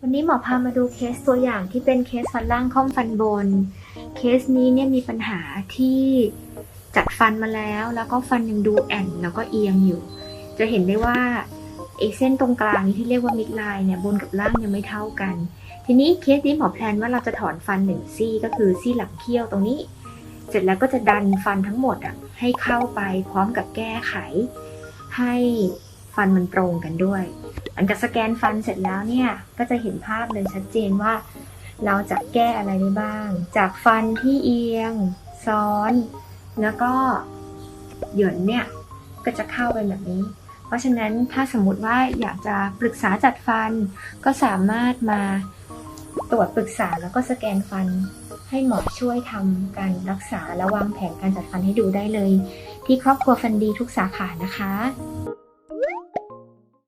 วันนี้หมอพามาดูเคสตัวอย่างที่เป็นเคสฟันล่างค่อมฟันบน เคสนี้เนี่ยมีปัญหาที่จัดฟันมาแล้ว แล้วก็ฟันยังดูแอนแล้วก็เอียงอยู่ จะเห็นได้ว่าไอเส้นตรงกลางที่เรียกว่ามิดไลน์เนี่ยบนกับล่างยังไม่เท่ากัน ทีนี้เคสนี้หมอแพลนว่าเราจะถอนฟันหนึ่งซี่ก็คือซี่หลังเคี้ยวตรงนี้ เสร็จแล้วก็จะดันฟันทั้งหมดอะให้เข้าไปพร้อมกับแก้ไข ให้ ฟันมันตรงกันด้วย หลังจากสแกนฟันเสร็จแล้วเนี่ย ก็จะเห็นภาพเลยชัดเจนว่า เราจะแก้อะไรได้บ้าง จากฟันที่เอียง ซ้อน แล้วก็หย่นเนี่ย ก็จะเข้าไปแบบนี้ เพราะฉะนั้นถ้าสมมติว่าอยากจะปรึกษาจัดฟัน ก็สามารถมาตรวจปรึกษาแล้วก็สแกนฟันให้หมอช่วยทำการรักษาและวางแผนการจัดฟันให้ดูได้เลย ที่ครอบครัวฟันดีทุกสาขานะคะ